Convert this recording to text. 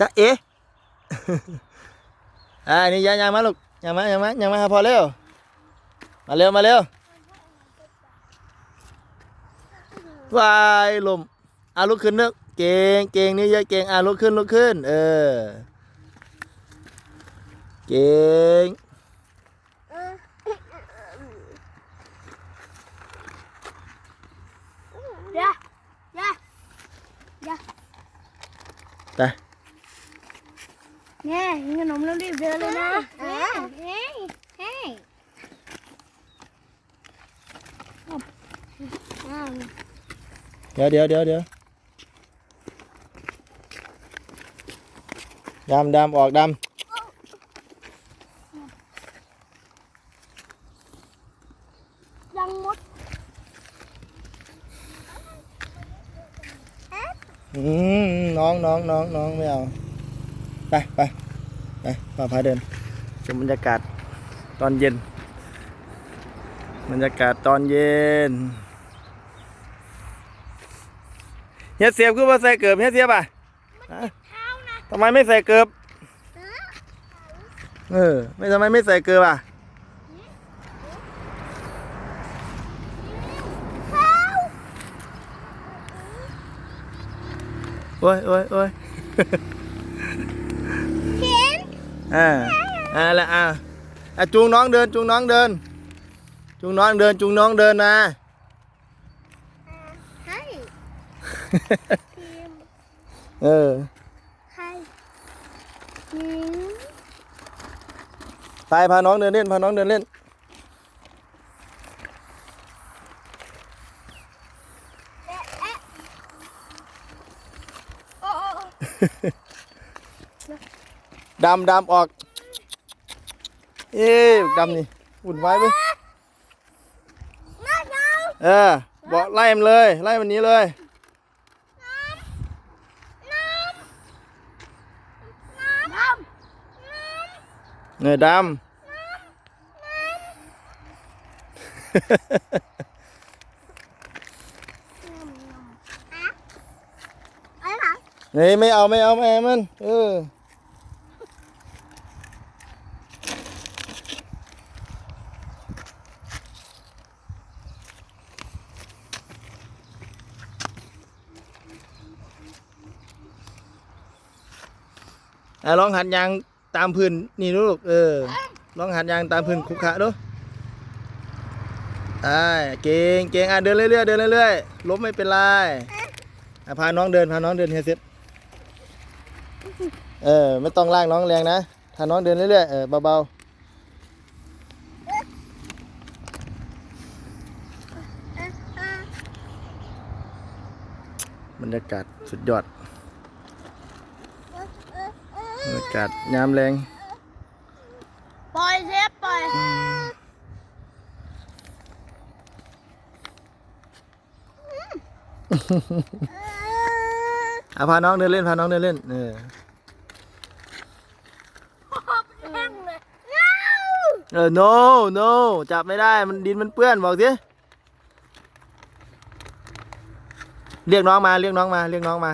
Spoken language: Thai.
จ๊ะเอ๊ะอ่านี่ยังยังมาลูกยังมายังมายังมาหาพอเร็วมาเร็วมาเร็ววายลมอะลุกขึ้นนึกเก่งเก่งนี่เยอะเก่งอะลุกขึ้นลุกขึ้น เออ เก่งเดี๋ยวเดี๋ยวเดี๋ยวไป เนี่ยกินขนมแล้วรีบเดินเลยนะเฮ้ยเฮ้ยเฮ้ยอ้าวเดี๋ยวเดี๋ยวเดี๋ยวเดี๋ยวดำดำออกดยังมดำอืมน้องน้องน้องน้องไม่เอา ไปไป ไปพาพาเดินชมบรรยากาศตอนเย็น บรรยากาศตอนเย็นเฮียเสียบคือว่าใส่เกิบเฮียเสียบอะทำไมไม่ใส่เกิบเออ ไม่ทำไมไม่ใส่เกิบอะโอ้ยโอ้ยโอ้ย นอ่าอ่าแล้วอ่าอะจูงน้องเดินจูงน้องเดินจูงน้องเดำดำออก เอ๊ะดำนี่อุ่นไว้ไหมน้าน้าเออบอกไล่มันเลย ไล่มันนี้เลยเงยดอะไรหรอำเฮ้ยไม่เอาไม่เอาไม่มันเออ ลองหันยางตามพื้นนี่ลูกเออลองหันยางตามพื้นคุกขะดูอ่าเก่งเก่งอะเดินเรื่อยๆเดินเรื่อยๆล้มไม่เป็นไรอะพาน้องเดินพาน้องเดินเฮียเซ็ตเออไม่ต้องลากน้องแรงนะพาน้องเดินเรื่อยๆเออเบาๆบรรยากาศสุดยอด บรรยากาศยามแรง ปล่อยเซฟปล่อยอะพาน้องเดินเล่นพาน้องเดินเล่นเออแห้งเลยเออ no no จับไม่ได้มันดินมันเปื้อนบอกสิเรียกน้องมาเรียกน้องมาเรียกน้องมา